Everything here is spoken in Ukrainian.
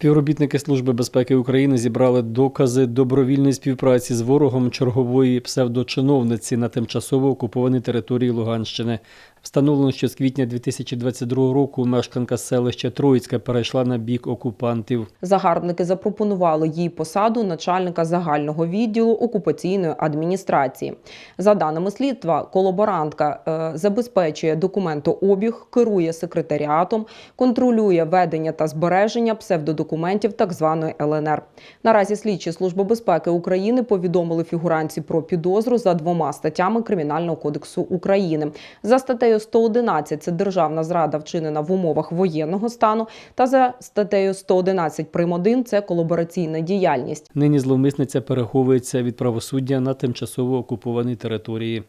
Співробітники Служби безпеки України зібрали докази добровільної співпраці з ворогом чергової псевдочиновниці на тимчасово окупованій території Луганщини. Встановлено, що з квітня 2022 року мешканка селища Троїцьке перейшла на бік окупантів. Загарбники запропонували їй посаду начальника загального відділу окупаційної адміністрації. За даними слідства, колаборантка е, забезпечує документообіг, керує секретаріатом, контролює ведення та збереження псевдодокументів так званої ЛНР. Наразі слідчі Служби безпеки України повідомили фігуранці про підозру за двома статтями Кримінального кодексу України. За статтею 111 – це державна зрада вчинена в умовах воєнного стану, та за статтею 111 прим. 1 – це колабораційна діяльність. Нині зловмисниця переховується від правосуддя на тимчасово окупованій території.